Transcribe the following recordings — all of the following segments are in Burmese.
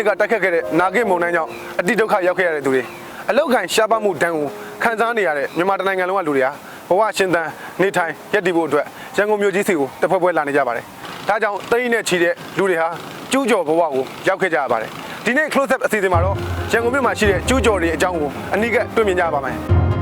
2008ခုနှစ်ကတိုက်ခတ်ခဲ့တဲ့နာဂစ်မုန်တိုင်းကြောင့်အတိဒုက္ခရောက်ခဲ့ရတဲ့သူတွေအလောက်ကန်ရှားပါမှုဒဏ်ကိုခံစားနေရတဲ့မြန်မာတိုင်းနိုင်ငံလုံးကလူတွေဟာဘဝရှင်သန်နေထိုင်ရပ်တည်ဖို့အတွက်ရန်ကုန်မြို့ကြီးစီကိုတစ်ဖွဲ့ဖွဲ့လာနေကြပါတယ်။ဒါကြောင့်တိတ်နဲ့ချီတဲ့လူတွေဟာကျူးကျော်ဘဝကိုရောက်ခဲ့ကြရပါတယ်။ဒီနေ့ close up အစီအစဉ်မှာတော့ရန်ကုန်မြို့မှာရှိတဲ့ကျူးကျော်တွေအကြောင်းကိုအနည်းကတွေ့မြင်ကြပါမယ်။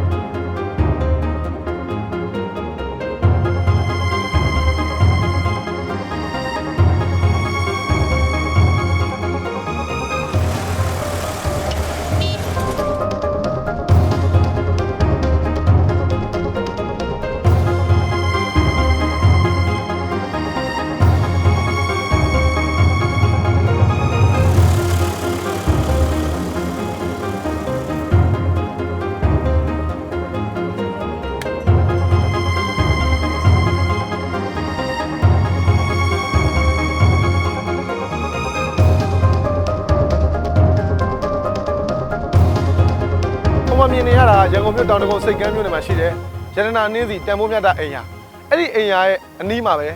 ရတာရန်ကုန်မြို့တောင်တကုန်းစိတ်ကမ်းမြို့နယ်မှာရှိတယ်ရတနာနှင်းစီတန်ဖိုးမြတ်တာအိမ်ယာအဲ့ဒီအိမ်ယာရဲ့အနီးမှာပဲ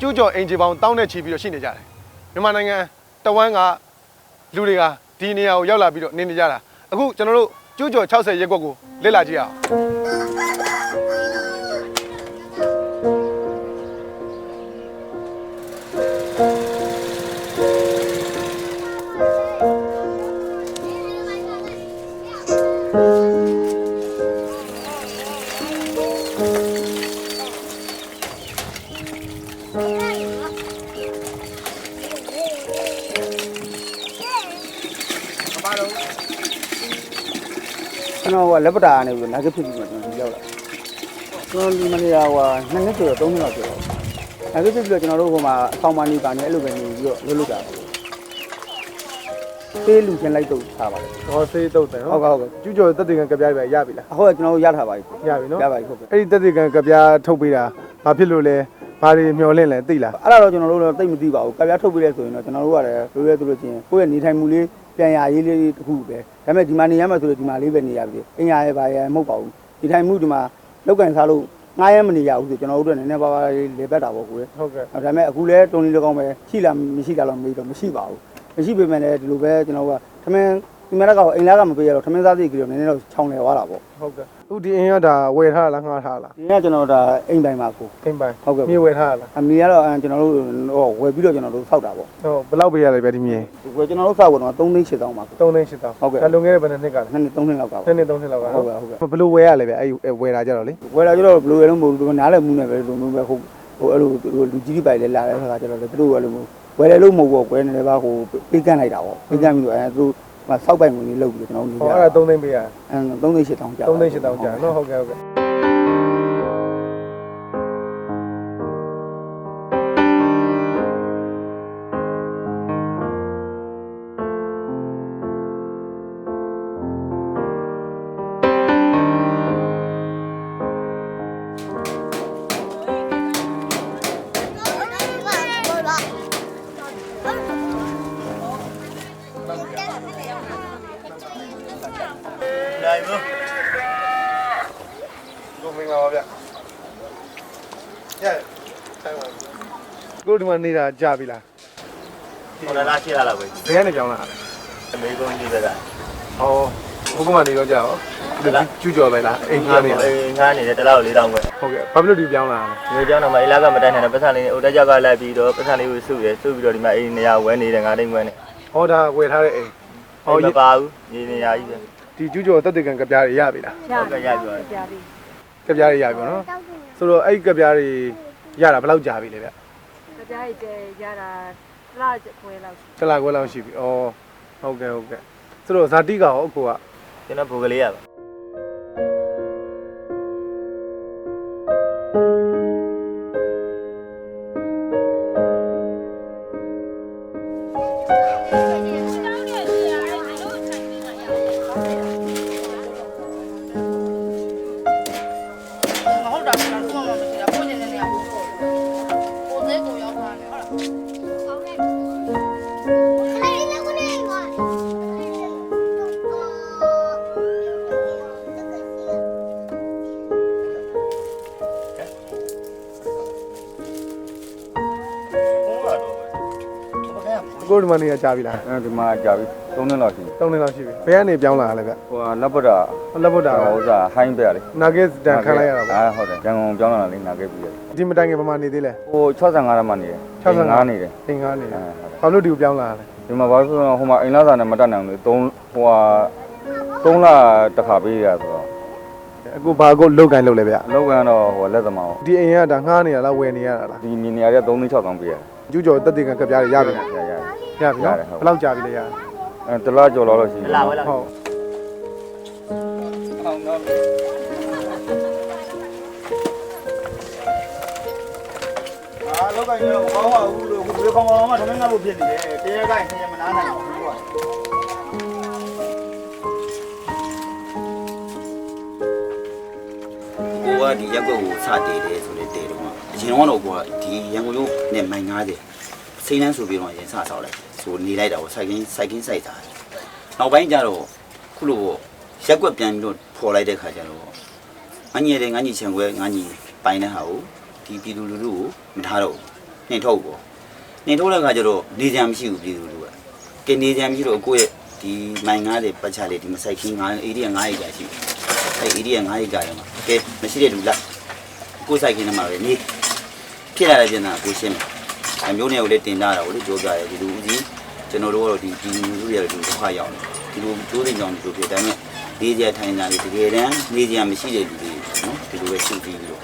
ကျူးကျော်အိမ်ခြေပေါင်းတောင်းနဲ့ချီပြီးတော့ရှိနေကြတယ်မြန်မာနိုင်ငံတဝမ်းကလူတွေကဒီနေရာကိုရောက်လာပြီးတော့နေနေကြတာအခုကျွန်တော်တို့ကျူးကျော်60ရက်ကွက်ကိုလေ့လာကြည့်အောင် လက်ပတာကနေပြီးနာဂစ်ဖြစ်ပြီးမှကျွန်တော်ဒီရောက်လာကျွန်တော်ဒီမနေရာဟိုနှစ်နှစ်ကျော်သုံးနှစ်လောက်ကျော်နာဂစ်ဖြစ်ပြီးတော့ကျွန်တော်တို့ဟိုမှာအဆောင်မနေပါနေအဲ့လိုပဲနေပြီးတော့လုပ်လုပ်တာသေးလူချင်းလိုက်တော့ထားပါတယ်ဟောစေးတုတ်တယ်ဟုတ်နော်ကဲ့ဟုတ်ကဲ့ကျူးကျော်တက်တေကံကပြားပဲရပြီလားဟုတ်ကဲ့ကျွန်တော်တို့ရထားပါပြီရပြီနော်ရပါပြီဟုတ်ကဲ့ အဲ့ဒီတက်တေကံကပြားထုတ်ပေးတာဘာဖြစ်လို့လဲဘာတွေမျောလင့်လဲသိလားအဲ့ဒါတော့ကျွန်တော်တို့တော့တိတ်မသိပါဘူးကပြားထုတ်ပေးလဲဆိုရင်တော့ကျွန်တော်တို့ကလည်းလိုရဲသူတို့ချင်းကိုယ့်ရဲ့နေထိုင်မှုလေး ပြန်ရရေးလေးတစ်ခုပဲဒါပေမဲ့ဒီမှာနေရမှဆိုတော့ဒီမှာလေးပဲနေရပြီအင်ရရဲ့ဘာရဲ့မဟုတ်ပါဘူးဒီထိုင်မှုဒီမှာလောက်ကန်စားလို့ငားရဲမနေရဘူးဆိုကျွန်တော်တို့ကနည်းနည်းပါးပါးလေးလေပတ်တာပေါ့ကိုယ်ဟုတ်ကဲ့ဒါပေမဲ့အခုလည်းတုံးလေး၎င်းပဲရှိလားမရှိလားတော့မေးတော့မရှိပါဘူးမရှိပေမဲ့လည်းဒီလိုပဲကျွန်တော်ကထမင်း ဒီမရကတော့အိမ်လာကမပေးရတော့ထမင်းစားစိတ်ကြီးတော့နည်းနည်းတော့ချောင်းလဲသွားတာပေါ့ဟုတ်ကဲ့အခုဒီအင်းရတာဝယ်ထားလားငှားထားလားဒီကကျွန်တော်ဒါအိမ်ပိုင်ပါကိုအိမ်ပိုင်ဟုတ်ကဲ့မြေဝယ်ထားလားအမေကတော့အဲကျွန်တော်တို့ဟိုဝယ်ပြီးတော့ကျွန်တော်တို့စောက်တာပေါ့ဟုတ်ဘယ်လောက်ပေးရလဲဗျဒီမြေဝယ်ကျွန်တော်တို့စောက်ကတော့3သိန်း8000ပါကို3သိန်း8000ဟုတ်ကဲ့ဒါလွန်ခဲ့တဲ့ဘယ်နှစ်နှစ်ကလဲနှစ်နှစ်3နှစ်လောက်ကပါနှစ်နှစ်သုံးနှစ်လောက်ကဟုတ်ကဲ့ဟုတ်ကဲ့ဘယ်လိုဝယ်ရလဲဗျအဲ့ဝယ်တာကြတော့လေဝယ်လာကျတော့ဘယ်လိုလဲလို့မဟုတ်ဘူးနားလည်းမှုနဲ့ပဲလိုမျိုးပဲဟုတ်ဟိုအဲ့လိုလူကြီးကြီးပိုင်လဲလာတဲ့ခါကျတော့လေသူတို့အဲ့လိုမျိုးဝယ်တယ်လို့မဟုတ်ဘူးကွယ်နေတယ်ပါဟိုပေးကန့်လိုက်တာပေါ့ပေးကန့်ပြီးတော့အဲသူတို့ စောက်ပိုင်ဝင်လေးလုပ်ပြီးတော့ကျွန်တော်တို့နေဟောကြအဲ့ဒါ3သိန်းပေးရအဲ3သိန်း8000ကျ3သိန်း8000ကြာနော်ဟုတ်ကဲ့ဟုတ်ကဲ့ ဆိုင်ပါကိုဒီမှာနေတာကြာပြီလားဟိုလာရှိလာလားကွယ်ဘယ်ကနေကြောင်းလာလဲအမေကုန်းကြီးပဲလားဟောဘုကမှနေတော့ကြာရောကျူးကျော်ပဲလားအိမ်ငှားနေရအေးငားနေတယ်တလောက်၄တောင်ကွယ်ဟုတ်ကဲ့ဘာဖြစ်လို့ဒီပြောင်းလာလဲဒီကြောင်းတော့မအေးလာကမတိုင်နိုင်တဲ့ပတ်စံလေးအိုတက်ကြောက်ကလိုက်ပြီးတော့ပတ်စံလေးကိုစုရစုပြီးတော့ဒီမှာအေးနေရာဝဲနေတယ်ငါတိတ်ဝဲနေဟောဒါဝယ်ထားတဲ့အိမ်ဟောမပါဘူးညီနေရာကြီးပဲဒီကျူးကျော်တက်တေကံကပြားတွေရပြီလားဟုတ်ကဲ့ရပြီပါပြပြီကပြားတွေရပြီနော် ဆိုတော့အဲ့ဒီကပြားတွေရတာဘယ်လောက်ကြာပြီလဲဗျကြပြားရတဲ့ရတာတစ်လခွဲလောက်ရှိတစ်လခွဲလောက်ရှိပြီဩဟုတ်ကဲ့ဟုတ်ကဲ့ဆိုတော့ဇာတိကရောအကိုကကျွန်တော်ဘိုးကလေးရပါ မှာနေရကြာပြီလားအဲဒီမှာကြာပြီ3နှစ်လောက်ရှိပြီ၃နှစ်လောက်ရှိပြီဘယ်ကနေပြောင်းလာရလဲဗျဟိုကလက်ပတာလက်ဗုဒ္ဓဟိုစားဟိုင်းပြရတယ်နာဂစ်တန်ခံလိုက်ရတာပေါ့အာဟုတ်တယ်ရန်ကုန်ပြောင်းလာတာလေးနာခဲ့ပြီရတယ်ဒီမတိုင်ခင်ပမာနေသေးလဲဟို65ရက်မှနေတယ်65နေတယ်အင်္ဂါနေအဲဘာလို့ဒီကိုပြောင်းလာရလဲဒီမှာဘာလို့ဆိုတော့ဟိုမှာအိမ်လာစာနဲ့မတက်နိုင်ဘူးလေ3ဟိုဟာ3လတစ်ခါပေးရဆိုတော့အခုဘာကိုလုတ်ကန်လုတ်လဲဗျအလောက်ကန်တော့ဟိုလက်သမားပေါ့ဒီအိမ်ကဒါငှားနေရလားဝယ်နေရတာလားဒီနေနေရတဲ့3600ပေးရတယ်ကျူးကျော်တက်တေကကပြားရရပြီရရ ရပြီနော်ဘယ်လောက်ကြာပြီလဲရအဲတလားကျော်လောက်လို့ရှိ။တယ်လာဝဲလာဟုတ်အာလောက်ကကြီးတော့ကောင်းပါဘူးလို့ဒီကောင်ကောင်မှထမင်းငါ့ဖို့ဖြစ်နေတယ်တရားကိုင်းနေမနာနိုင်ဘူးကွာကိုကဒီရက်ကွက်ကိုစတည်တယ်ဆိုတဲ့တည်တော့အရင်တော့ကိုကဒီရန်ကုန်ရုံးနဲ့မိုင်90စိန်းနှန်းဆိုပြီးတော့ရင်စဆောက်လိုက် ဆိုနေလိုက်တာကိုစိုက်ကင်းစိုက်ကင်းစိုက်တာနောက်ပိုင်းကျတော့ခုလိုရက်ကွက်ပြန်ပြီးတော့ဖော်လိုက်တဲ့ခါကျတော့ငါညီတဲ့ငါညီချံခွဲငါညီပိုင်တဲ့ဟာကိုဒီပြည်သူလူထုကိုမထားတော့နှင်ထုတ်ပေါ့နှင်ထုတ်တဲ့ခါကျတော့နေကြမ်းမရှိဘူးပြည်သူလူထုကကဲနေကြမ်းမရှိတော့ကိုယ့်ရဲ့ဒီမိုင်90ပတ်ချလေးဒီမစိုက်ခင်း9 area 9 area ရှိတယ်အဲ့ဒီက9ကြာရမှာကဲမရှိတဲ့လူလိုက်ကိုယ်ဆိုင်ကင်းထဲမှာပဲနေဖြစ်လာတဲ့ပြင်သာကိုရှင်းမယ်အမျိုးနယ်ကိုလည်းတင်တာတာကိုလည်းကြိုးပြရတယ်ဒီလူဦးကြီး ကျွန်တော်တို့ကတော့ဒီဒီလူတွေလည်းဒီဒုက္ခရောက်နေဒီလိုကြိုးတင်ကြောင်ဒီလိုဖြစ်ဒါပေမဲ့နေကြထိုင်ကြတယ်တကယ်တမ်းနေကြမရှိတဲ့လူတွေနော်ဒီလိုပဲရှင်းပြီးတော့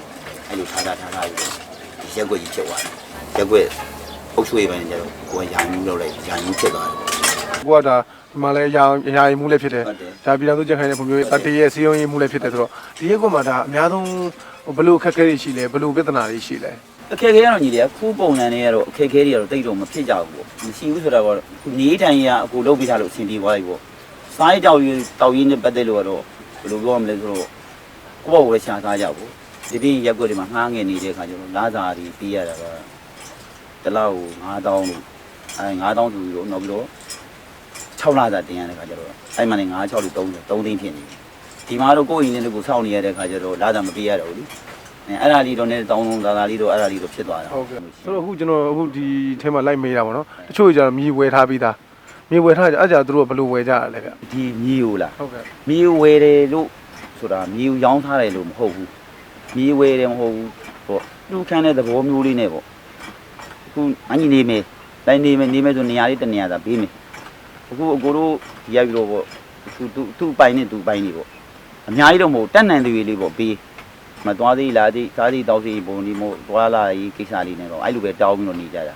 အဲ့လိုထားတာထားတာပြီးတော့ဒီရက်ွက်ကြီးဖြစ်သွားတယ်ရက်ွက်အုပ်ချုပ်ရေးပိုင်းကျတော့ကိုယ်ရာမှုလုပ်လိုက်ရာမှုဖြစ်သွားတယ်ကိုကဒါဒီမှာလဲရာရာရင်မှုလည်းဖြစ်တယ်ဟုတ်တယ်ဒါပြည်တော်စုကြက်ခိုင်တဲ့ပုံမျိုးတတရဲ့စီယုံရင်မှုလည်းဖြစ်တယ်ဆိုတော့ဒီရက်ကွက်မှာဒါအများဆုံးဘလို့ခက်ခဲတွေရှိလဲဘလို့ပြဿနာတွေရှိလဲ အခက်အခဲကတော့ညီတယ်ခုပုံစံတွေကတော့အခက်အခဲတွေကတော့တိတ်တော့မဖြစ်ကြဘူးပေါ့မရှိဘူးဆိုတော့ကတော့ခုနေထိုင်ရအကူလုပ်ပြီးသားလို့အဆင်ပြေသွားပြီပေါ့စားရေးတောက်ရေးတောက်ရေးနဲ့ပတ်သက်လို့ကတော့ဘယ်လိုပြောရမလဲဆိုတော့ကိုယ့်ဘောကိုလည်းရှာစားကြပေါ့ဒီပြင်ရက်ွက်တွေမှာငှားငယ်နေတဲ့ခါကျတော့လာစာတွေပြီးရတာကတစ်လောက်9000လို့အဲ9000သူလို့နောက်ပြီးတော့6လစာတင်ရတဲ့ခါကျတော့အဲ့မှနေ96လို့30 3သိန်းဖြစ်နေတယ်ဒီမှာတော့ကိုယ့်အိမ်နဲ့ကိုယ်စောင့်နေရတဲ့ခါကျတော့လာစာမပေးရတော့ဘူးလေ အဲအဲ့ဒါလေးတော့နဲ့တောင်းလုံးသာသာလေးတော့အဲ့ဒါလေးတော့ဖြစ်သွားတာဟုတ်ကဲ့ဆိုတော့အခုကျွန်တော်အခုဒီထဲမှာလိုက်မေးတာပေါ့နော်တချို့ကျတော့မြေဝယ်ထားပြီးသားမြေဝယ်ထားကြအဲ့ကြသူတို့ကဘလို့ဝယ်ကြရလဲဗျဒီမြေကိုလားဟုတ်ကဲ့မြေဝယ်တယ်လို့ဆိုတာမြေကိုရောင်းထားတယ်လို့မဟုတ်ဘူးမြေဝယ်တယ်မဟုတ်ဘူးပေါ့လူခန်းတဲ့သဘောမျိုးလေးနဲ့ပေါ့အခုအညီနေမယ်တိုင်းနေမယ်နေမယ်ဆိုနေရာလေးတစ်နေရာသာပေးမယ်အခုအကိုတို့ဒီရိုက်ပြီးတော့ပေါ့သူသူသူ့ပိုင်နဲ့သူ့ပိုင်နေပေါ့အများကြီးတော့မဟုတ်တက်နိုင်သေးလေးပေါ့ပေး မသွားသေးလားသေးစားသေးတောက်သေးပုံဒီမို့သွားလာရေးကိစ္စလေးနဲ့တော့အဲ့လိုပဲတောင်းပြီးတော့နေကြတာ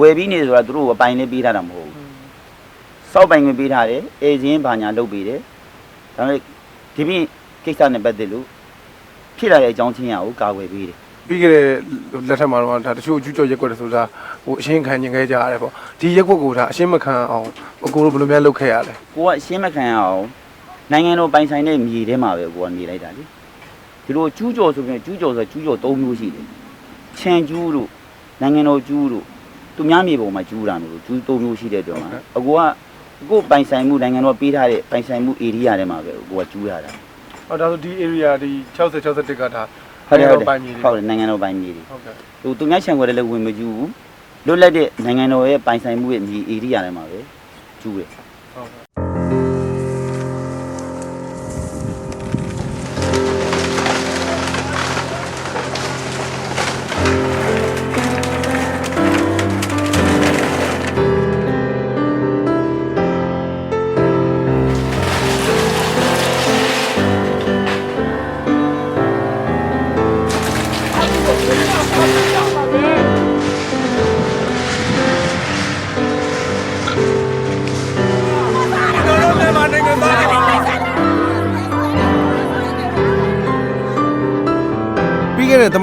ဝယ်ပြီးနေဆိုတာသူတို့အပိုင်လေးပေးထားတာမဟုတ်ဘူးစောက်ပိုင်ဝင်ပေးထားတယ်အေဂျင့်ဘာညာလုပ်ပေးတယ်ဒါပေမဲ့ဒီပြင်ကိစ္စနဲ့ပတ်သက်လို့ဖြစ်လာတဲ့အကြောင်းချင်းရာကိုကာကွယ်ပေးတယ်ပြီးခဲ့တဲ့လက်ထက်မှာတော့ဒါတချို့ကျူးကျော်ရက်ကွက်တွေဆိုတာဟိုအရှင်းခံကျင်ခဲ့ကြရတယ်ပေါ့ဒီရက်ကွက်ကိုဒါအရှင်းမခံအောင်အကိုတို့ဘယ်လိုများလုပ်ခဲ့ရလဲကိုကအရှင်းမခံရအောင်နိုင်ငံတော်ပိုင်ဆိုင်တဲ့မြေထဲမှာပဲကိုကနေလိုက်တာလေ ဒီလိုကျူးကျော်ဆိုရင်ကျူးကျော်ဆိုကျူးကျော်၃မျိုးရှိတယ်ချန်ကျူးတို့နိုင်ငံတော်ကျူးတို့သူများမြေပေါ်မှာကျူးတာမျိုးကျူး၃မျိုးရှိတဲ့အတွက်မှာအကိုကအကိုပိုင်ဆိုင်မှုနိုင်ငံတော်ပေးထားတဲ့ပိုင်ဆိုင်မှု area ထဲမှာပဲကိုကကျူးရတာဟောဒါဆိုဒီ area ဒီ60 61ကဒါဟုတ်တယ်ဟုတ်တယ်ပိုင်မြေတွေဟုတ်တယ်နိုင်ငံတော်ပိုင်မြေတွေဟုတ်ကဲ့ဟိုသူများချန်ခွဲလည်းဝင်မကျူးဘူးလွတ်လပ်တဲ့နိုင်ငံတော်ရဲ့ပိုင်ဆိုင်မှုရဲ့မြေဧရိယာထဲမှာပဲကျူးတယ်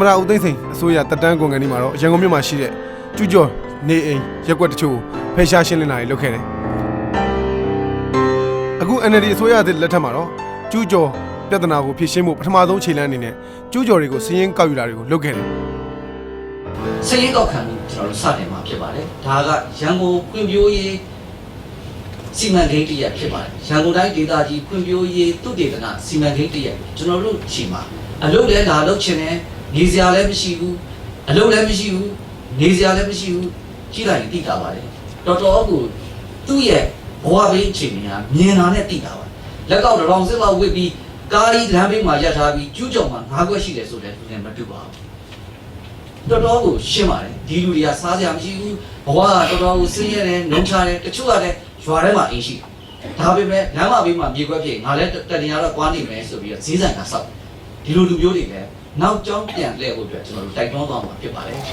တဲ့သမရဦးသိန်းစိန်အစိုးရတက်တန်းကွန်ဂန်ဒီမှာတော့ရန်ကုန်မြို့မှာရှိတဲ့ကျူးကျော်နေအိမ်ရက်ကွက်တချို့ကိုဖယ်ရှားရှင်းလင်းတာတွေလုပ်ခဲ့တယ်။အခု NLD အစိုးရသစ်လက်ထက်မှာတော့ကျူးကျော်ပြဿနာကိုဖြေရှင်းဖို့ပထမဆုံးခြေလှမ်းအနေနဲ့ကျူးကျော်တွေကိုစီးရင်ကောက်ယူတာတွေကိုလုပ်ခဲ့တယ်စည်ရင်ကောက်ခံပြီးကျွန်တော်တို့စတင်မှာဖြစ်ပါတယ်ဒါကရန်ကုန်ဖွံ့ဖြိုးရေးစီမံကိန်းတစ်ရပ်ဖြစ်ပါတယ်ရန်ကုန်တိုင်းဒေသကြီးဖွံ့ဖြိုးရေးသုတေသနစီမံကိန်းတစ်ရပ်ကျွန်တော်တို့ချိန်မှာအလုပ်လည်းလာလုပ်ချင်တယ် နေစရာလည်းမရှိဘူးအလုပ်လည်းမရှိဘူးနေစရာလည်းမရှိဘူးကြီးလိုက်ရင်သိတာပါတယ်တော်တော်ကိုသူ့ရဲ့ဘဝဘေးအခြေအနေကမြင်တာနဲ့သိတာပါလက်ကောက်တစ်ထောင်စစ်လောက်ဝစ်ပြီးကားကြီးလမ်းဘေးမှာရပ်ထားပြီးကျူးကျော်မှာငါးခွက်ရှိတယ်ဆိုတဲ့သူနဲ့မတူပါဘူးတော်တော်ကိုရှင်းပါတယ်ဒီလူတွေကစားစရာမရှိဘူးဘဝကတော်တော်ကိုဆင်းရဲတယ်နှုံချတယ်တချို့ကလည်းရွာထဲမှာအိမ်ရှိတယ်ဒါပေမဲ့လမ်းမဘေးမှာမြေခွက်ဖြစ်ငါလည်းတတင်ရတော့ကွာနေမယ်ဆိုပြီးတော့ဈေးဆိုင်ကစောက်ဒီလိုလူမျိုးတွေလည်း နောက်ကျောင်းပြန်လှည့်ဖို့အတွက်ကျွန်တော်တို့တိုက်တွန်းသွားမှာဖြစ်ပါတယ်ကျ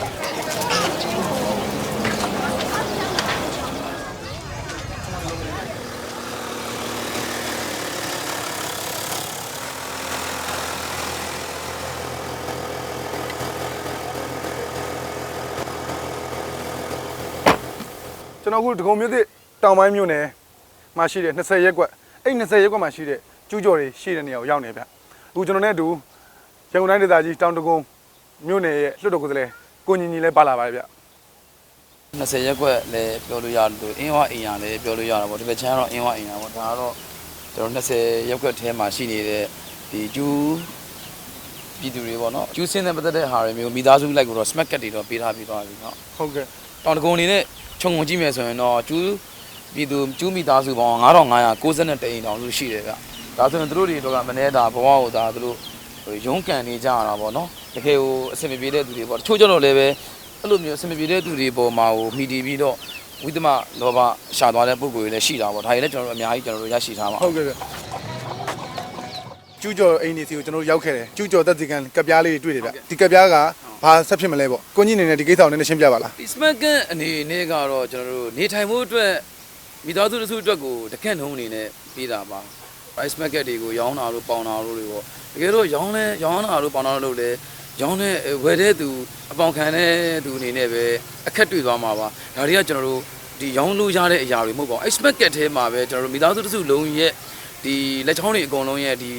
ွန်တော်အခုဒဂုံမြို့သစ်တောင်ပိုင်းမြို့နယ်မှာရှိတဲ့20ရက်ကွက်အဲ့20ရက်ကွက်မှာရှိတဲ့ကျူးကျော်တွေရှိတဲ့နေရာကိုရောက်နေဗျအခုကျွန်တော်နဲ့အတူ ရန်ကုန်တိုင်းဒေသကြီးတောင်တကုံမြို့နယ်ရဲ့လွှတ်တော်ကိုယ်စားလှယ်ကိုညီညီလည်းပါလာပါတယ်ဗျ 20ရက်ကွက်လည်းပြောလို့ရတယ်လို့အင်းဝအင်ရလည်းပြောလို့ရတာပေါ့ဒီဘက်ချမ်းကတော့အင်းဝအင်ရပေါ့ဒါကတော့ကျွန်တော်20ရက်ကွက်ထဲမှာရှိနေတဲ့ဒီကျူးပြည်သူတွေပေါ့နော်ကျူးစင်းတဲ့ပတ်သက်တဲ့ဟာတွေမျိုးမိသားစုလိုက်ကိုတော့ smack ကတ်တွေတော့ပေးထားပြီးသွားပြီเนาะ ဟုတ်ကဲ့ တောင်တကုံအနေနဲ့ခြုံငုံကြည့်မယ်ဆိုရင်တော့ကျူးပြည်သူကျူးမိသားစုပေါင်း9591အိမ်တောင်စုရှိတယ်ဗျဒါဆိုရင်တို့တွေတော့ကမနေ့တာဘဝကိုဒါတို့ဟို ရုန်းကန်နေကြရတာပေါ့နော်တကယ်ကိုအဆင်မပြေတဲ့သူတွေပေါ့တချို့ကျတော့လည်းပဲအဲ့လိုမျိုးအဆင်မပြေတဲ့သူတွေပေါ်မှာဟိုမိတီပြီးတော့ဝိသမလောဘရှာသွားတဲ့ပုံကိုယ်တွေလည်းရှိတာပေါ့ဒါတွေလည်းကျွန်တော်တို့အများကြီးကျွန်တော်တို့ရရှိထားမှာဟုတ်ကဲ့ဗျကျူးကျော်အိမ်နေစီကိုကျွန်တော်တို့ရောက်ခဲ့တယ်ကျူးကျော်သက်စီကန်ကပ်ပြားလေးတွေတွေ့တယ်ဗျဒီကပ်ပြားကဘာဆက်ဖြစ်မလဲပေါ့ကိုကြီးအနေနဲ့ဒီကိစ္စကိုနည်းနည်းရှင်းပြပါလားဒီ smack ကန်အနေနဲ့ကတော့ကျွန်တော်တို့နေထိုင်မှုအတွက်မိသားစုတစ်စုအတွက်ကိုတခက်နှုံးအနေနဲ့ပြီးတာပါ ice market တွေကိုရောင်းတာလို့ပေါင်တာလို့တွေပေါ့ တကယ်တော့ရောင်းလဲရောင်းတာလို့ပေါင်တာလို့လည်းရောင်းတဲ့ဝယ်တဲ့သူအပေါင်ခံတဲ့သူအနေနဲ့ပဲအခက်တွေ့သွားမှာပါဒါတွေကကျွန်တော်တို့ဒီရောင်းလို့ရတဲ့အရာတွေမဟုတ်ပါဘူး ice market ထဲမှာပဲကျွန်တော်တို့မိသားစုတစ်စုလုံးရဲ့ဒီလက်ချောင်းတွေအကုန်လုံးရဲ့ဒီ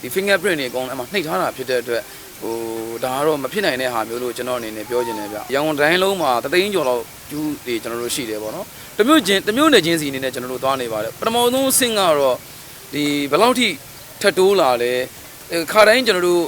ဒီ fingerprint တွေအကုန်လုံးအမှနှိပ်ထားတာဖြစ်တဲ့အတွက်ဟိုဒါကတော့မဖြစ်နိုင်တဲ့ဟာမျိုးလို့ကျွန်တော်အနေနဲ့ပြောချင်တယ်ဗျ။ရန်ကုန်တိုင်းလုံးမှာတသိန်းကျော်လောက်ကျူးတွေကျွန်တော်တို့ရှိတယ်ပေါ့နော်။တမျိုးချင်းတမျိုးနဲ့ချင်းစီအနေနဲ့ကျွန်တော်တို့သွားနေပါတယ်။ပထမဆုံးအဆင့်ကတော့ဒီဘယ်လောက်ထိထပ်တိုးလာလဲ ခါတိုင်းကျွန်တော်တို့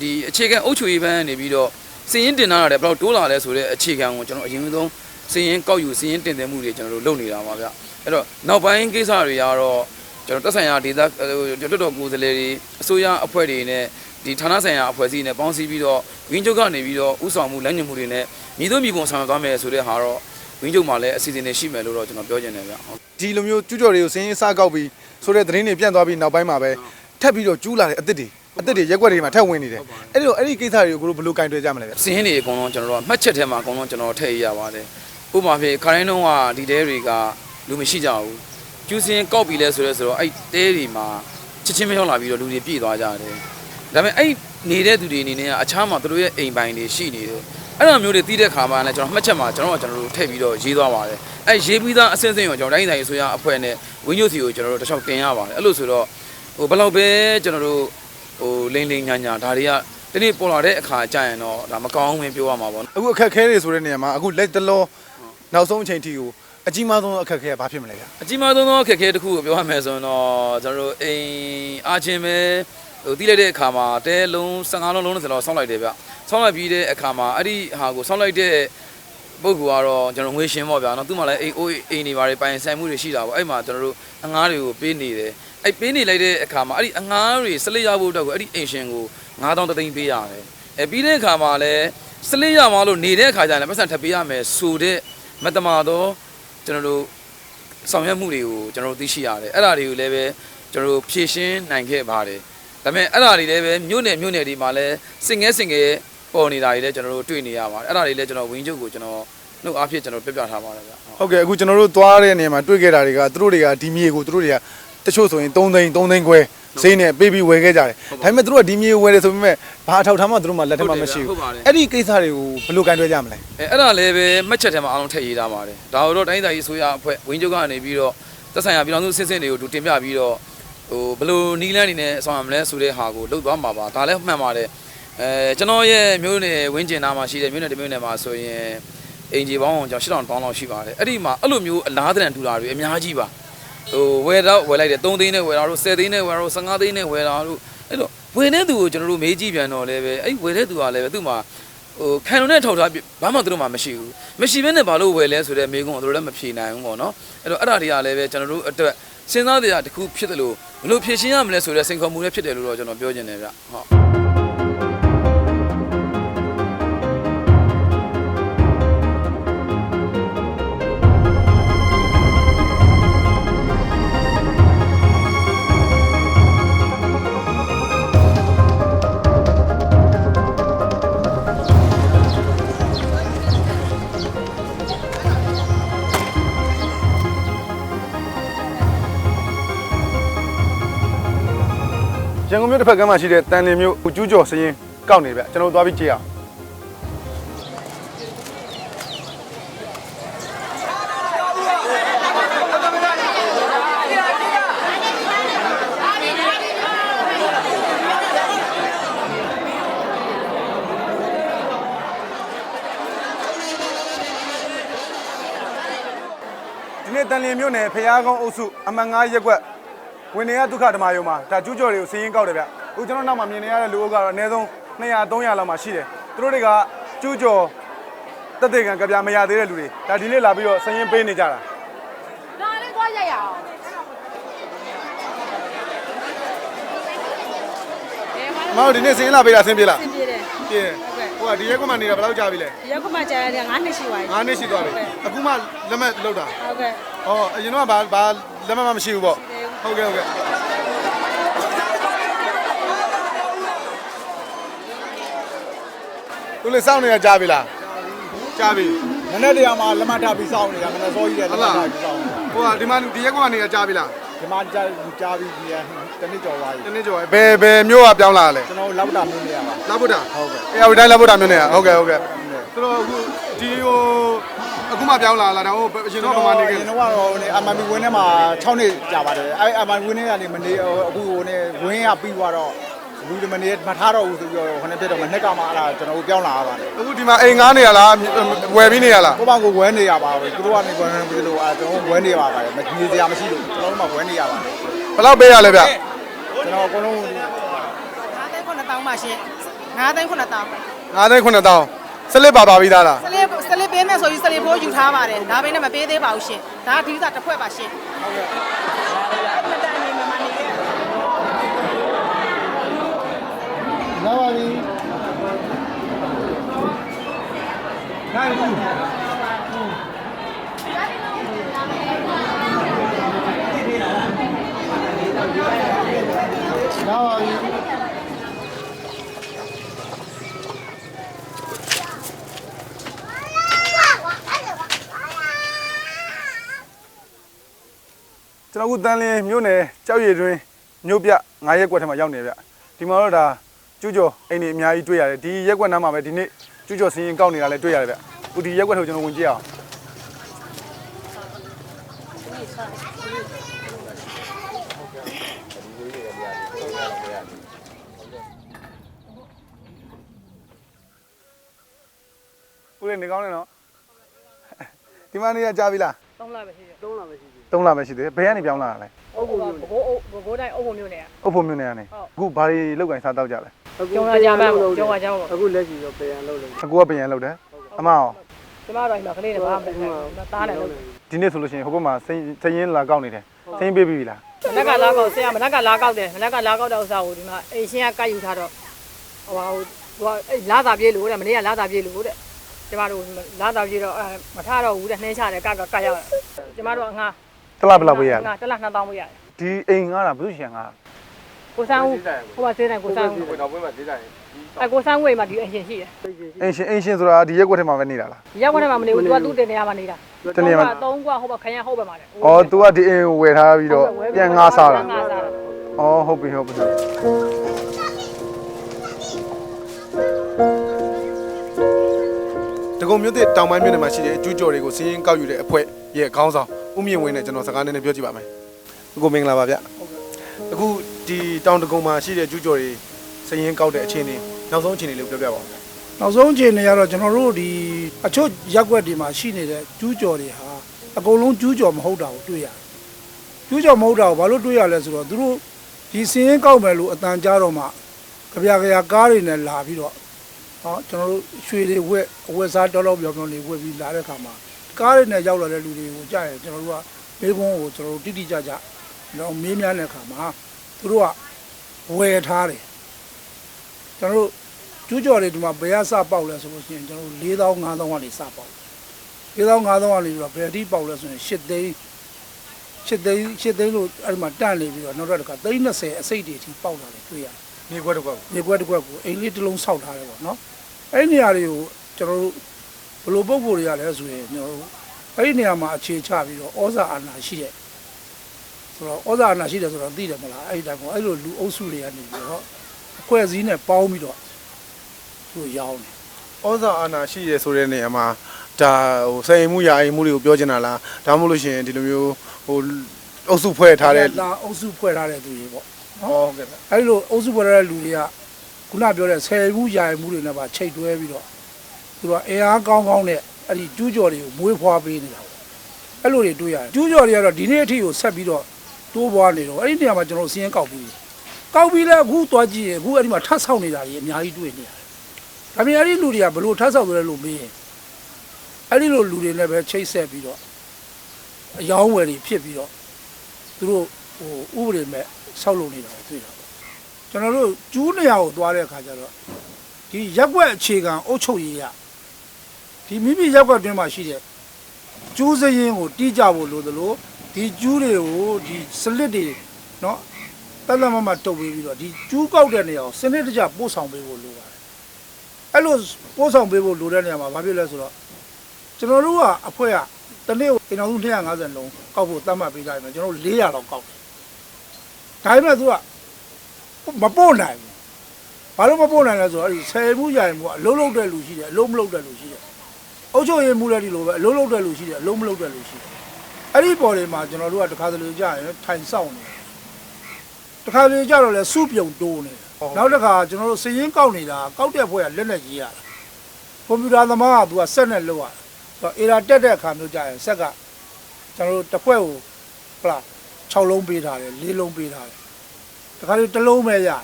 ဒီအခြေခံအုပ်ချုပ်ရေးဘန်းနေပြီးတော့စည်ရင်တင်ထားရတယ်ဘယ်လောက်တိုးလာလဲဆိုတဲ့အခြေခံကိုကျွန်တော်အရင်ဆုံးစည်ရင်ကောက်ယူစည်ရင်တင်တယ်မှုတွေကျွန်တော်တို့လုပ်နေတာပါဗျ။အဲ့တော့နောက်ပိုင်းကိစ္စတွေကတော့ကျွန်တော်တက်ဆိုင်ရာဒေသတော်တော်ကိုယ်စားလှယ်တွေအစိုးရအဖွဲ့တွေနဲ့ဒီဌာနဆိုင်ရာအဖွဲ့အစည်းနဲ့ပေါင်းစည်းပြီးတော့ဝင်းချုပ်ကနေပြီးတော့ဥဆောင်မှုလမ်းညွှန်မှုတွေနဲ့ညီတို့ညီပုံဆောင်ရွက်သွားမယ်ဆိုတဲ့ဟာတော့ဝင်းချုပ်မှာလည်းအစီအစဉ်တွေရှိမယ်လို့တော့ကျွန်တော်ပြောချင်တယ်ဗျဟုတ်ဒီလိုမျိုးကျူးကျော်တွေကိုစင်းရင်စားကောက်ပြီးဆိုတဲ့သတင်းတွေပြန့်သွားပြီးနောက်ပိုင်းမှာပဲထပ်ပြီးတော့ကျူးလာတဲ့အစ်စ်တွေ အစ်စ်တွေရက်ွက်တွေမှာထပ်ဝင်နေတယ်အဲ့ဒီတော့အဲ့ဒီကိစ္စတွေကိုကိုတို့ဘယ်လိုကင်တွယ်ကြမလဲဗျစင်းတွေအကုန်လုံးကျွန်တော်တို့ကမှတ်ချက်ထဲမှာအကုန်လုံးကျွန်တော်ထည့်ရပါတယ်ဥပမာဖြစ်ခရိုင်းတုံးကဒီတဲတွေကလူမရှိကြဘူးကျူးစင်းကောက်ပြီးလဲဆိုရဲဆိုတော့အဲ့တဲတွေမှာချက်ချင်းမရောက်လာပြီးတော့လူတွေပြည့်သွားကြတယ်ဒါပေမဲ့အဲ့နေတဲ့သူတွေအနေနဲ့ကအခြားမှာသူတို့ရဲ့အိမ်ပိုင်တွေရှိနေတယ်အဲ့လိုမျိုးတွေတီးတဲ့ခါမှလည်းကျွန်တော်မှတ်ချက်မှာကျွန်တော်ကကျွန်တော်တို့ထည့်ပြီးတော့ရေးသွားပါတယ်အဲ့ရေးပြီးသားအစင်းစင်းကိုကျွန်တော်တိုင်းတိုင်းဆိုရအဖွဲ့နဲ့ဝင်းညိုစီကိုကျွန်တော်တို့တစ်ချောက်တင်ရပါတယ်အဲ့လိုဆိုတော့ဟိုဘယ်လောက်ပဲကျွန်တော်တို့ ဟိုလိမ့်လိမ့်ညာညာဒါတွေကဒီနေ့ပေါ်လာတဲ့အခါကျရင်တော့ဒါမကောင်းဝင်ပြောရမှာပေါ့အခုအခက်ခဲတွေဆိုတဲ့နေရာမှာအခုလက်တလောနောက်ဆုံးအချိန်ထိကိုအကြီးမားဆုံးအခက်ခဲကဘာဖြစ်မလဲဗျအကြီးမားဆုံးသောအခက်အခဲတစ်ခုကိုပြောရမယ်ဆိုရင်တော့ကျွန်တော်တို့အိမ်အားချင်းပဲဟိုတီးလိုက်တဲ့အခါမှာတဲလုံး15လုံးလုံး30လောက်ဆောင်းလိုက်တယ်ဗျဆောင်းလိုက်ပြီးတဲ့အခါမှာအဲ့ဒီဟာကိုဆောင်းလိုက်တဲ့ ပုဂ္ဂိုလ်ကတော့ကျွန်တော်ငွေရှင်ပေါ့ဗျာနော်သူ့မှာလည်းအိမ်အိုးအိမ်နေပါတယ်ပိုင်ဆိုင်မှုတွေရှိတာပေါ့အဲ့မှာကျွန်တော်တို့အငားတွေကိုပေးနေတယ်အဲ့ပေးနေလိုက်တဲ့အခါမှာအဲ့ဒီအငားတွေစလစ်ရဖို့အတွက်ကိုအဲ့ဒီအိမ်ရှင်ကို9000တသိန်းပေးရတယ်အဲ့ပြီးတဲ့အခါမှာလည်းစလစ်ရမှာလို့နေတဲ့အခါကျရင်လည်းပတ်စံထပ်ပေးရမယ်ဆိုတဲ့မတမာတော့ကျွန်တော်တို့ဆောင်ရွက်မှုတွေကိုကျွန်တော်တို့သိရှိရတယ်အဲ့ဒါတွေကိုလည်းပဲကျွန်တော်တို့ဖြည့်ရှင်းနိုင်ခဲ့ပါတယ်ဒါပေမဲ့အဲ့ဒါတွေလည်းပဲမြို့နယ်မြို့နယ်ဒီမှာလည်းစင်ငဲစင်ငဲ ပေါ်နေတာတွေလည်းကျွန်တော်တို့တွေ့နေရပါတယ်အဲ့ဒါတွေလည်းကျွန်တော်ဝင်းချုပ်ကိုကျွန်တော်နှုတ်အားဖြင့်ကျွန်တော်ပြပြထားပါတယ်ဗျဟုတ်ဟုတ်ကဲ့အခုကျွန်တော်တို့သွားတဲ့နေရာမှာတွေ့ခဲ့တာတွေကသူတို့တွေကဒီမြေကိုသူတို့တွေကတချို့ဆိုရင်3သိန်း3သိန်းခွဲဈေးနဲ့ပေးပြီးဝယ်ခဲ့ကြတယ်ဒါပေမဲ့သူတို့ကဒီမြေကိုဝယ်တယ်ဆိုပေမဲ့ဘာအထောက်ထားမှသူတို့မှလက်ထက်မှမရှိဘူးအဲ့ဒီကိစ္စတွေကိုဘယ်လိုကင်တွယ်ကြမလဲအဲအဲ့ဒါလည်းပဲမှတ်ချက်ထဲမှာအားလုံးထည့်ရေးထားပါတယ်ဒါတို့တိုင်းသားရေးဆိုရအဖွဲ့ဝင်းချုပ်ကနေပြီးတော့သက်ဆိုင်ရာပြည်တော်စုစစ်စစ်တွေကိုသူတင်ပြပြီးတော့ဟိုဘယ်လိုနီးလန်းနေနဲ့ဆောင်ရမလဲဆိုတဲ့ဟာကိုလုပ်သွားမှာပါဒါလည်းမှန်ပါတယ် အဲကျွန်တော်ရဲ့မျိုးနယ်ဝင်းကျင်နာမှာရှိတဲ့မျိုးနယ်တစ်မျိုးနယ်မှာဆိုရင်အင်ဂျီပေါင်းအောင်ကျွန်တော်8000တောင်းလောက်ရှိပါတယ်အဲ့ဒီမှာအဲ့လိုမျိုးအလားတန်ထူတာတွေအများကြီးပါဟိုဝယ်တော့ဝယ်လိုက်တယ်3သိန်းနဲ့ဝယ်တာတို့10သိန်းနဲ့ဝယ်တာတို့15သိန်းနဲ့ဝယ်တာတို့အဲ့တော့ဝယ်တဲ့သူကိုကျွန်တော်တို့မေးကြည့်ပြန်တော့လည်းပဲအဲ့ဝယ်တဲ့သူကလည်းပဲသူ့မှာဟဟိုခံလုံတဲ့ထောက်ထားပြဘာမှသူတို့မှမရှိဘူးမရှိဘဲနဲ့ဘာလို့ဝယ်လဲဆိုတဲ့မေးခွန်းကိုသူတို့လည်းမဖြေနိုင်ဘူးပေါ့နော်အဲ့တော့အဲ့ဒါတွေကလည်းပဲကျွန်တော်တို့အတွက်စဉ်းစားတရားတစ်ခုဖြစ်တယ်လို့ဘယ်လိုဖြေရှင်းရမလဲဆိုတဲ့စိန်ခေါ်မှုလည်းဖြစ်တယ်လို့တော့ကျွန်တော်ပြောချင်တယ်ဗျဟုတ် မြို့တစ်ဖက်ကမ်းမှာရှိတဲ့တန်လင်းမြို့ကိုကျူးကျော်စရင်ကောက်နေဗျကျွန်တော်တို့သွားပြီးကြည့်အောင်ဒီနေ့တန်လင်းမြို့နယ်ဖျားကုန်းအုပ်စုအမှန်9ရပ်ကွက် ဝင်နေရဒုက္ခဓမ္မယုံမှာဒါကျူးကျော်တွေကိုစရင်ကောက်တယ်ဗျအခုကျွန်တော်နောက်မှာမြင်နေရတဲ့လူအုပ်ကတော့အနည်းဆုံး200 300လောက်မှရှိတယ်သူတို့တွေကကျူးကျော်တက်တဲ့ကံကြပြမရသေးတဲ့လူတွေဒါဒီနေ့လာပြီးတော့စရင်ပေးနေကြတာဒါလေးသွားရိုက်ရအောင်အမတို့ဒီနေ့စရင်လာပေးတာဆင်းပြေလားအဆင်ပြေတယ်ပြေဟိုကဒီရက်ကွက်မှာနေတာဘယ်လောက်ကြာပြီလဲဒီရက်ခုမှကြာရတယ်9နှစ်ရှိပါပြီ9နှစ်ရှိသွားပြီအခုမှလက်မှတ်လောက်တာဟုတ်ကဲ့ဟောအရင်တော့ဘာဘာလက်မှတ်မှမရှိဘူးပေါ့ ဟုတ်ကဲ့ဟုတ်ကဲ့သူလည်းစောင့်နေတာကြာပြီလားကြာပြီနည်းနည်းတရားမှာလက်မထပ်ပြီးစောင်းနေတာမနေ့စောကြီးတဲ့ဟုတ်လားဟိုကဒီမှာဒီရက်ကွက်မှာနေတာကြာပြီလားဒီမှာကြာကြာပြီးဒီတနည်းကြော်သွားပြီတနေ့ကျော်ဘယ်ဘယ်မျိုးကပြောင်းလာလဲကျွန်တော်လောက်တာမျိုးနေရပါလာဗုဒ္ဓဟုတ်ကဲ့အေဝတိုင်းလာဗုဒ္ဓမျိုးနဲ့ဟုတ်ကဲ့ဟုတ်ကဲ့ဆိုတော့အခုဒီဟို အခုမှပြောင်းလာလာတော့ဟိုအရင်တော့ဗမာနေခဲ့ကျွန်တော်ကတော့ဟိုအမမီဝင်းထဲမှာ6နှစ်ကြာပါတယ်အဲအမမီဝင်းထဲကနေမနေအခုဟိုနေဝင်းကပြီးသွားတော့လူတွေမနေမထားတော့ဘူးဆိုပြီးတော့ခဏပြတော့မနှစ်ကမှအဲ့ဒါကျွန်တော်တို့ပြောင်းလာရပါတယ်အခုဒီမှာအိမ်ငားနေရလားဝယ်ပြီးနေရလားကိုပေါ့ကိုဝဲနေရပါဘူးသူတို့ကနေဝဲနေပြီးလို့အဲကျွန်တော်ဝဲနေပါပါတယ်မကြီးစရာမရှိလို့ကျွန်တော်တို့မှဝဲနေရပါတယ်ဘယ်လောက်ပေးရလဲဗျကျွန်တော်အကုန်လုံး9သိန်း9000ပါရှင်9သိန်း9000 9သိန်း9000 စလစ်ပါပါပြီးသားလားစလစ်စလစ်ပေးမယ်ဆိုပြီးစလစ်ဖိုးယူထားပါတယ်ဒါပေမဲ့မပေးသေးပါဘူးရှင်ဒါကဒီဥစ္စာတစ်ဖွဲ့ပါရှင်လာပါပြီနိုင်ဘူး ကျွန်တော်အခုတန်လင်းမြို့နယ်ကြောက်ရည်တွင်မြို့ပြ9ရက်ကွက်ထဲမှာရောက်နေဗျဒီမှာတော့ဒါကျူးကျော်အိမ်တွေအများကြီးတွေ့ရတယ်ဒီရက်ကွက်နားမှာပဲဒီနေ့ကျူးကျော်စင်းရင်ကောက်နေတာလည်းတွေ့ရတယ်ဗျအခုဒီရက်ကွက်ထဲကိုကျွန်တော်ဝင်ကြည့်အောင်ဦးလေးနေကောင်းနေနော်ဒီမှာနေရကြပြီလား3လပဲရှိတယ်3လပဲရှိ သေးတယ်ဘယ်ကနေပြောင်းလာတာလဲ။အုပ်ဖို့ဘကိုးဘကိုးတိုင်းအုပ်ဖို့မျိုးနဲ့ အုပ်ဖို့မြို့နယ်ကနေအခုဘာတွေလောက်ကင်စားတောက်ကြလဲကျောင်းလာကြမှာပေါ့ကျောင်းကကျောင်းပေါ့ အခုလက်ရှိတော့ပြန်လုပ်လို့အကူကပြန်လောက်တယ်အမအောင်ကျမတို့အိမ်မှာကလေးတွေဘာမှမလုပ်ဘူး။သားတယ်လို့ဒီနေ့ဆိုလို့ရှိရင်ဟိုဘက်မှာစိန်စိန်ရင်လာကောက်နေတယ်စိန်ပေးပြီလားမနက်ကလာကောက်ဆရာမနက်ကလာကောက်တယ်မနက်ကလာကောက်တဲ့ဥစ္စာကိုဒီမှာအိမ်ရှင်ကကတ်ယူထားတော့ဟိုဟာဟိုဟိုအဲ့လာသာပြေးလို့တဲ့မနေ့ကလာသာပြေးလို့တဲ့ကျမတို့လာသာပြေးတော့အဲမထားတော့ဘူးတဲ့နှင်းချတယ်ကကကတ်ရောက်ကျမတို့အငါ တစ်လားဘယ်လောက်ပေးရလဲငါတစ်လား2000ပေးရတယ်ဒီအိမ်ငားတာဘယ်သူရှင်ငားကိုစန်းဦးဟိုမှာသေးတယ်ကိုစန်းဦးနောက်ပိုင်းမှာဒေးတာရင်အဲကိုစန်းဦးအိမ်မှာဒီအရင်ရှိတယ်အိမ်ရှင်အိမ်ရှင်ဆိုတာဒီရက်ကွက်ထဲမှာပဲနေတာလားဒီရောက်ခွင့်ထဲမှာမနေဘူးသူကသူ့တင်နေရမှာနေတာတနေ့မှာသုံးကွာဟိုဘခရမ်းဟုတ်ပဲမှာတယ်အော် तू ကဒီအိမ်ကိုဝယ်ထားပြီးတော့ပြန်ငားစားတာငါစားတာအော်ဟုတ်ပြီဟုတ်ပြီတကုံမြို့တဲ့တောင်ပိုင်းမြို့နယ်မှာရှိတဲ့ကျူးကျော်တွေကိုစင်းရင်ကောက်ယူတဲ့အဖွဲ့ရဲ့ခေါင်းဆောင် ဦးမြင့်ဝင်းနဲ့ကျွန်တော်စကားနည်းနည်းပြောကြည့်ပါမယ်။ကိုမင်္ဂလာပါဗျ။အခုဒီတောင်တကုံမှာရှိတဲ့ကျူးကျော်တွေစင်းရင်ကောက်တဲ့အခြေအနေနောက်ဆုံးအခြေအနေလေးကိုပြောပြပါဦး။နောက်ဆုံးအခြေအနေကတော့ကျွန်တော်တို့ဒီအချို့ရက်ွက်တွေမှာရှိနေတဲ့ကျူးကျော်တွေဟာအကုန်လုံးကျူးကျော်မဟုတ်တာကိုတွေ့ရတယ်။ကျူးကျော်မဟုတ်တာကိုဘာလို့တွေ့ရလဲဆိုတော့သူတို့ဒီစင်းရင်ကောက်မယ်လို့အတန်ကြားတော့မှကြပြကြကားတွေနဲ့လာပြီးတော့ဟောကျွန်တော်တို့ရွှေတွေဝက်အဝက်စားတော်တော်ပြောင်ပြောင်တွေဝက်ပြီးလာတဲ့ခါမှာ ကားတွေနဲ့ရောက်လာတဲ့လူတွေကိုကြားရင်ကျွန်တော်တို့ကမေးခွန်းကိုကျွန်တော်တို့တိတိကျကျတော့မေးမြန်းတဲ့ခါမှာသူတို့ကဝယ်ထားတယ်ကျွန်တော်တို့ကျူးကျော်တွေဒီမှာဘယ်ကစပေါက်လဲဆိုလို့ရှိရင်ကျွန်တော်တို့4000 5000ကနေစပေါက်4000 5000ကနေပြီးတော့ဘယ်အထိပေါက်လဲဆိုရင်8သိန်း8သိန်း8သိန်းလို့အဲ့ဒီမှာတန့်နေပြီးတော့နောက်တော့တစ်ခါ330အစိတ်တွေအထိပေါက်လာတယ်တွေ့ရတယ်နေခွက်တစ်ခွက်ကိုမြေကွက်တစ်ကွက်ကိုအိမ်လေးတစ်လုံးဆောက်ထားတယ်ပေါ့နော်အဲ့ဒီနေရာတွေကိုကျွန်တော်တို့ ဘယ်လိုပုံကိုယ်တွေကလဲဆိုရင်ကျွန်တော်တို့အဲ့ဒီနေရာမှာအခြေချပြီးတော့ဩဇာအာဏာရှိတဲ့ဆိုတော့ဩဇာအာဏာရှိတယ်ဆိုတော့သိတယ်မလားအဲ့ဒီတိုင်ပေါ့အဲ့လိုလူအုပ်စုတွေကနေပြီးတော့အကွက်စည်းနဲ့ပေါင်းပြီးတော့သူရောင်းတယ်ဩဇာအာဏာရှိရဆိုတဲ့နေရာမှာဒါဟိုစိန်မှုရာအိမ်မှုတွေကိုပြောချင်တာလားဒါမှမဟုတ်လို့ရှိရင်ဒီလိုမျိုးဟိုအုပ်စုဖွဲ့ထားတဲ့လာအုပ်စုဖွဲ့ထားတဲ့သူတွေပေါ့ဟုတ်ကဲ့ဗျအဲ့လိုအုပ်စုဖွဲ့ထားတဲ့လူတွေကခုနပြောတဲ့ဆယ်မှုယာယမှုတွေနဲ့ပါချိတ်တွဲပြီးတော့ သူတို့အင်အားကောင်းကောင်းနဲ့အဲ့ဒီကျူးကျော်တွေကိုမွေးဖွားပေးနေတာပေါ့အဲ့လိုတွေတွေ့ရတယ်ကျူးကျော်တွေကတော့ဒီနေ့အထိကိုဆက်ပြီးတော့တိုးပွားနေတော့အဲ့ဒီနေရာမှာကျွန်တော်စီးရင်ကောက်ပြီးကောက်ပြီးလဲအခုသွားကြည့်ရင်အခုအဲ့ဒီမှာထပ်ဆောက်နေတာကြီးအများကြီးတွေ့နေရတယ်ဒါပေမဲ့အဲ့ဒီလူတွေကဘလို့ထပ်ဆောက်တယ်လို့မေးရင်အဲ့ဒီလိုလူတွေနဲ့ပဲချိတ်ဆက်ပြီးတော့အယောင်းဝယ်တွေဖြစ်ပြီးတော့သူတို့ဟိုဥပဒေမဲ့ဆောက်လုပ်နေတာကိုတွေ့တာပေါ့ကျွန်တော်တို့ကျူးနေရာကိုသွားတဲ့အခါကျတော့ဒီရက်ွက်အခြေခံအုပ်ချုပ်ရေးရ ဒီမိမိရက်ွက်တွင်းမှာရှိတဲ့ကျူးစရင်ကိုတီးကြဖို့လိုသလိုဒီကျူးတွေကိုဒီစလစ်တွေเนาะတတ်တတ်မမတုပ်ပေးပြီးတော့ဒီကျူးကောက်တဲ့နေရာကိုစနစ်တကျပို့ဆောင်ပေးဖို့လိုပါတယ်အဲ့လိုပို့ဆောင်ပေးဖို့လိုတဲ့နေရာမှာဘာဖြစ်လဲဆိုတော့ကျွန်တော်တို့ကအဖွဲ့ကတစ်နေ့ကိုအိမ်တော်စု250လုံးကောက်ဖို့သတ်မှတ်ပေးလိုက်မယ်ကျွန်တော်တို့400လောက်ကောက်တယ်ဒါပေမဲ့သူကမပို့နိုင်ဘူးဘာလို့မပို့နိုင်လဲဆိုတော့အဲ့ဒီဆယ်မှုရိုင်မှုကအလုံးလုံးတဲ့လူရှိတယ်အလုံးမလုံးတဲ့လူရှိတယ် အုပ်ချုပ်ရေးမှုလည်းဒီလိုပဲအလုံးလုံးတဲ့လူရှိတယ်အလုံးမလုံးတဲ့လူရှိတယ်အဲ့ဒီပေါ်တွေမှာကျွန်တော်တို့ကတခါတလေကြာရင်ထိုင်ဆောင်နေတယ်တခါတလေကြာတော့လဲစုပြုံတိုးနေတယ်နောက်တစ်ခါကျွန်တော်တို့စည်ရင်းကောက်နေတာကောက်တဲ့ဘွဲကလက်နဲ့ရေးရတာကွန်ပျူတာသမားကသူကစက်နဲ့လုပ်ရတာဆိုတော့အေရာတက်တဲ့အခါမျိုးကြာရင်စက်ကကျွန်တော်တို့တစ်ခွက်ကိုဟလာ6လုံးပေးထားတယ်4လုံးပေးထားတယ်တခါတလေတစ်လုံးပဲရတယ်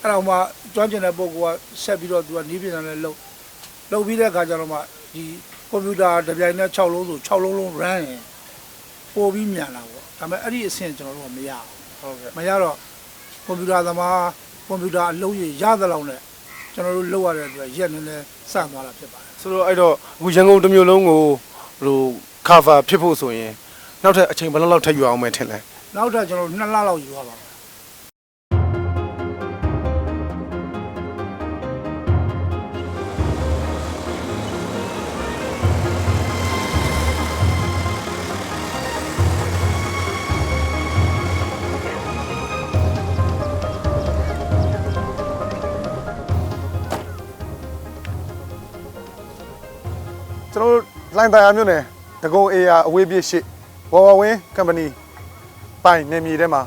အဲ့တော့မှကျွမ်းကျင်တဲ့ပုဂ္ဂိုလ်ကဆက်ပြီးတော့သူကနီးပြန်တယ်လုပ် လုပ်ပြီးတဲ့အခါကျတော့မှဒီကွန်ပျူတာတစ်ပြိုင်နဲ့6လုံးဆို6လုံးလုံး run ရင်ပို့ပြီးမြန်လာပေါ့ဒါပေမဲ့အဲ့ဒီအဆင့်ကျွန်တော်တို့ကမရဘူးဟုတ်ကဲ့မရတော့ကွန်ပျူတာသမားကွန်ပျူတာအလုံးကြီးရသလောက်နဲ့ကျွန်တော်တို့လုပ်ရတဲ့အတွက်ရက်နည်းနည်းစသွားတာဖြစ်ပါတယ်ဆိုတော့အဲ့တော့အခုရန်ကုန်တစ်မျိုးလုံးကိုဟို cover ဖြစ်ဖို့ဆိုရင်နောက်ထပ်အချိန်ဘယ်လောက်လောက်ထပ်ယူအောင်မယ်ထင်လဲနောက်ထပ်ကျွန်တော်တို့2လလောက်ယူရပါမယ် ကျွန်တော်တို့လိုင်းတရားမျိုးနယ်ဒဂုံ AR အဝေးပြေးရှိဝါဝဝင်း company ပိုင်နေမြေထဲမှာ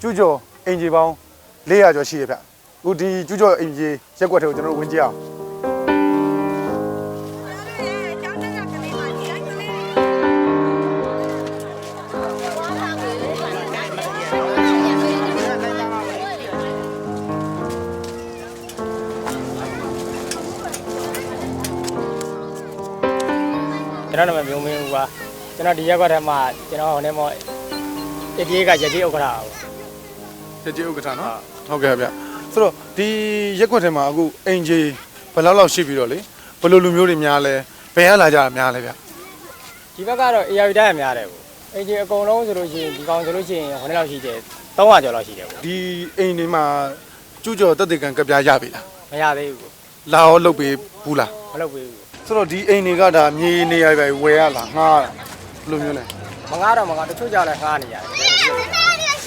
ကျူးကျော်အင်ဂျီပေါင်း400ကျော်ရှိရဗျအခုဒီကျူးကျော်အင်ဂျီရက်ကွက်ထဲကိုကျွန်တော်တို့ဝင်ကြည့်အောင် ကျွန်တော်နာမည်မျိုးမင်းဦးပါကျွန်တော်ဒီရက်ကွက်ထဲမှာကျွန်တော်ဟိုနေ့မောတတိယကရကြီးဥက္ကဋ္ဌပါတကြီးဥက္ကဋ္ဌနော်ဟုတ်ကဲ့ဗျဆိုတော့ဒီရက်ကွက်ထဲမှာအခုအင်ဂျီဘယ်လောက်လောက်ရှိပြီးတော့လေဘယ်လိုလူမျိုးတွေများလဲဘယ်ရလာကြတာများလဲဗျဒီဘက်ကတော့ AR တိုင်းရများတယ်ပေါ့အင်ဂျင်အကုန်လုံးဆိုလို့ရှိရင်ဒီကောင်ဆိုလို့ရှိရင်ဟိုနေ့လောက်ရှိတယ်300ကျော်လောက်ရှိတယ်ပေါ့ဒီအိမ်တွေမှာကျူးကျော်တက်တဲ့ကံကပြားရပြီလားမရသေးဘူးလာရောလုတ်ပေးဘူးလားမလုပ်ပေးဘူး ဆိုတော့ဒီအိမ်တွေကဒါမြေနေရပဲဝယ်ရလားငှားရလားဘယ်လိုမျိုးလဲမငားတော့မငားတချို့ကြောက်လဲငားနေရတယ်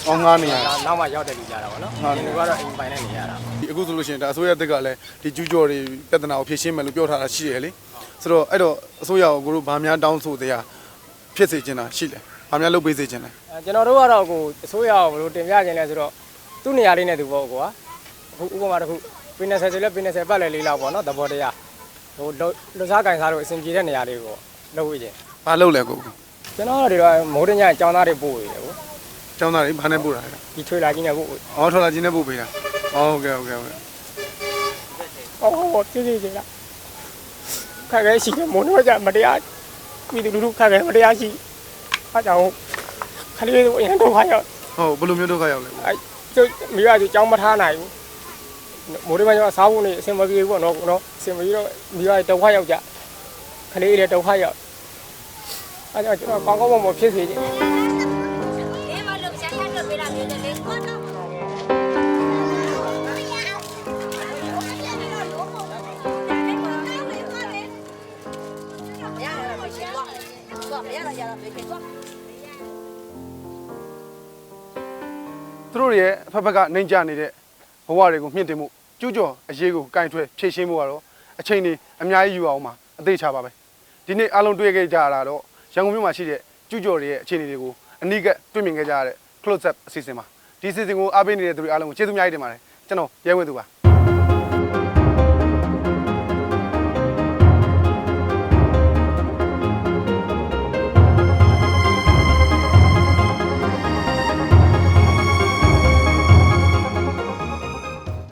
အောင်းငှားနေရနောက်မှရောက်တယ်လူကြတာပေါ့နော်ဒီလူကတော့အိမ်ပိုင်နေနေရတာဒီအခုဆိုလို့ရှိရင်ဒါအစိုးရတက်ကလည်းဒီကျူးကျော်တွေပြဿနာကိုဖြေရှင်းမယ်လို့ပြောထားတာရှိရလေဆိုတော့အဲ့တော့အစိုးရကိုကိုတို့ဗာများတောင်းဆိုတရားဖြစ်စေချင်တာရှိတယ်ဗာများလုပ်ပေးစေချင်တယ်အဲကျွန်တော်တို့ကတော့ကိုအစိုးရကိုဘယ်လိုတင်ပြခြင်းလဲဆိုတော့သူ့နေရာလေးနဲ့သူပေါ့ကွာအခုဥပမာတစ်ခုပင်းနယ်ဆယ်ဆိုလဲပင်းနယ်ဆယ်ပတ်လဲလေးလောက်ပေါ့နော်သဘောတရား ဟိုလွတ်စားကင်စားလို့အဆင်ပြေတဲ့နေရာလေးကိုလုပ်ဝေးခြင်းဘာလုပ်လဲကိုကျွန်တော်တို့တော့မိုးတညအကြောင်းသားတွေပို့ရတယ်ကိုကျောင်းသားတွေဘာနဲ့ပို့တာလဲဒီထွေလာကြီးနဲ့ပို့အော်ထော်လာကြီးနဲ့ပို့ပေးတာဟုတ်ကဲ့ဟုတ်ကဲ့ဟုတ်ကဲ့ဟောဟောပြည့်စည်နေတာခက်ခဲရှိတယ်မုန်းတော့ကြမတရားပြည်သူလူထုခက်ခဲမတရားရှိအားကြောင့်ခလေးတို့အရင်တော့ခါရောက်ဟုတ်ဘယ်လိုမျိုးဒုက္ခရောက်လဲအဲကျုပ်မိဘကျကြောင်းမထားနိုင်ဘူး မိုးတွေမှာကျစားဖို့နေအဆင်မပြေဘူးပေါ့နော်နော်အဆင်မပြေတော့မိဘဒုက္ခရောက်ကြခလေးတွေဒုက္ခရောက်အဲကြောင့်ကျွန်တော်ကောင်းကောင်းမွန်မွန်ဖြစ်စေချင်ဒီမှာလို့ရှာခတ်လို့ပြလာမျိုးလေးကိုတော့ရရရမရှိတော့တော့ရရရမရှိတော့သူတို့ရဲ့အဖက်ဖက်ကနှိမ်ကြနေတဲ့ ဘဝတွေကိုမြင့်တင်မှုကျူးကျော်အရေးကိုကင်ထွဲဖြည့်ရှင်းမှုကတော့အချိန်ကြီးအများကြီးယူအောင်မှာအသေးချပါပဲဒီနေ့အားလုံးတွေ့ခဲ့ကြရတာတော့ရန်ကုန်မြို့မှာရှိတဲ့ကျူးကျော်တွေရဲ့အခြေအနေတွေကိုအနီးကပ်တွေ့မြင်ခဲ့ကြရတဲ့ close up အစီအစဉ်ပါဒီအစီအစဉ်ကိုအားပေးနေတဲ့သူတွေအားလုံးကိုကျေးဇူးအများကြီးတင်ပါတယ်ကျွန်တော်ရဲဝင်းသူပါ